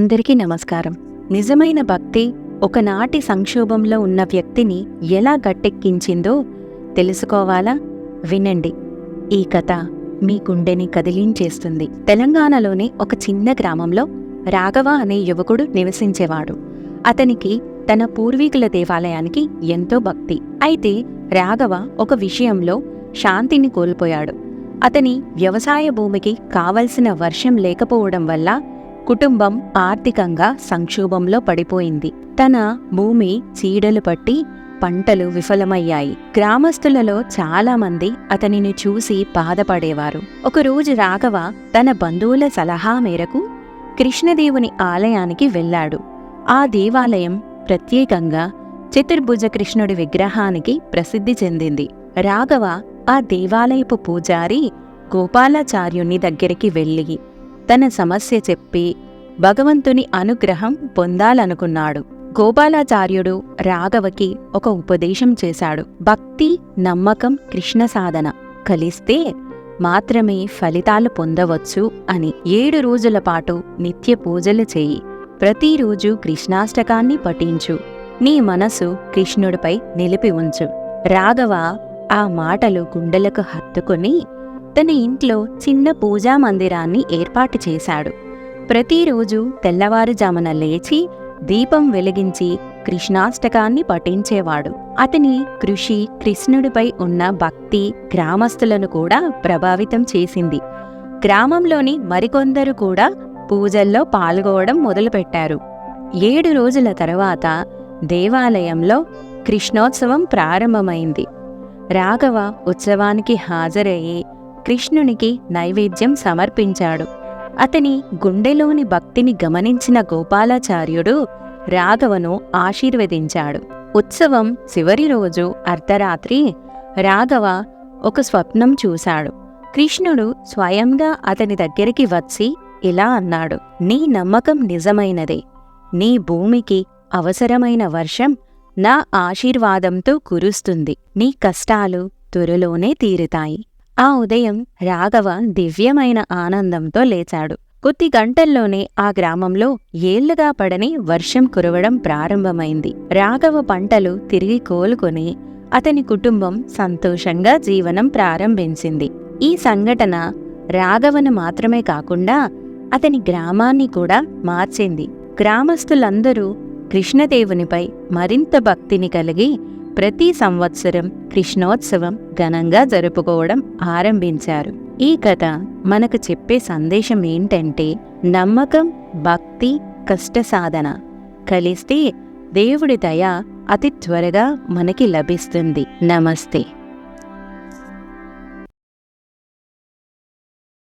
అందరికీ నమస్కారం. నిజమైన భక్తి ఒకనాటి సంక్షోభంలో ఉన్న వ్యక్తిని ఎలా గట్టెక్కించిందో తెలుసుకోవాలా? వినండి. ఈ కథ మీ గుండెని కదిలించేస్తుంది. తెలంగాణలోని ఒక చిన్న గ్రామంలో రాఘవ అనే యువకుడు నివసించేవాడు. అతనికి తన పూర్వీకుల దేవాలయానికి ఎంతో భక్తి. అయితే రాఘవ ఒక విషయంలో శాంతిని కోల్పోయాడు. అతని వ్యవసాయ భూమికి కావలసిన వర్షం లేకపోవడం వల్ల కుటుంబం ఆర్థికంగా సంక్షోభంలో పడిపోయింది. తన భూమి చీడలు పట్టి పంటలు విఫలమయ్యాయి. గ్రామస్తులలో చాలా మంది అతనిని చూసి బాధపడేవారు. ఒకరోజు రాఘవ తన బంధువుల సలహా మేరకు కృష్ణదేవుని ఆలయానికి వెళ్ళాడు. ఆ దేవాలయం ప్రత్యేకంగా చతుర్భుజ కృష్ణుడి విగ్రహానికి ప్రసిద్ధి చెందింది. రాఘవ ఆ దేవాలయపు పూజారి గోపాలాచార్యుని దగ్గరికి వెళ్ళి తన సమస్య చెప్పి భగవంతుని అనుగ్రహం పొందాలనుకున్నాడు. గోపాలాచార్యుడు రాఘవకి ఒక ఉపదేశం చేశాడు. భక్తి నమ్మకం కృష్ణ సాధన కలిస్తే మాత్రమే ఫలితాలు పొందవచ్చు అని ఏడు రోజుల పాటు నిత్య పూజలు చేయి. ప్రతిరోజు కృష్ణాష్టకాన్ని పఠించు. నీ మనసు కృష్ణుడిపై నిలిపి ఉంచు. రాఘవ ఆ మాటలు గుండెలకు హత్తుకుని తన ఇంట్లో చిన్న పూజా మందిరాన్ని ఏర్పాటు చేశాడు. ప్రతిరోజు తెల్లవారుజామున లేచి దీపం వెలిగించి కృష్ణాష్టకాన్ని పఠించేవాడు. అతని కృషి కృష్ణుడిపై ఉన్న భక్తి గ్రామస్తులను కూడా ప్రభావితం చేసింది. గ్రామంలోని మరికొందరు కూడా పూజల్లో పాల్గొవడం మొదలుపెట్టారు. ఏడు రోజుల తర్వాత దేవాలయంలో కృష్ణోత్సవం ప్రారంభమైంది. రాఘవ ఉత్సవానికి హాజరయ్యి కృష్ణునికి నైవేద్యం సమర్పించాడు. అతని గుండెలోని భక్తిని గమనించిన గోపాలాచార్యుడు రాఘవను ఆశీర్వదించాడు. ఉత్సవం చివరి రోజు అర్ధరాత్రి రాఘవ ఒక స్వప్నం చూశాడు. కృష్ణుడు స్వయంగా అతని దగ్గరికి వచ్చి ఇలా అన్నాడు నీ నమ్మకం నిజమైనదే. నీ భూమికి అవసరమైన వర్షం నా ఆశీర్వాదంతో కురుస్తుంది. నీ కష్టాలు త్వరలోనే తీరుతాయి. ఆ ఉదయం రాఘవ దివ్యమైన ఆనందంతో లేచాడు. కొద్ది గంటల్లోనే ఆ గ్రామంలో ఏళ్ళుగా పడని వర్షం కురవడం ప్రారంభమైంది. రాఘవ పంటలు తిరిగి కోలుకొని అతని కుటుంబం సంతోషంగా జీవనం ప్రారంభించింది. ఈ సంఘటన రాఘవను మాత్రమే కాకుండా అతని గ్రామాన్ని కూడా మార్చింది. గ్రామస్తులందరూ కృష్ణదేవునిపై మరింత భక్తిని కలిగి ప్రతి సంవత్సరం కృష్ణోత్సవం ఘనంగా జరుపుకోవడం ఆరంభించారు. ఈ కథ మనకు చెప్పే సందేశం ఏంటంటే నమ్మకం భక్తి కష్ట సాధన కలిస్తే దేవుడి దయ అతి త్వరగా మనకి లభిస్తుంది. నమస్తే.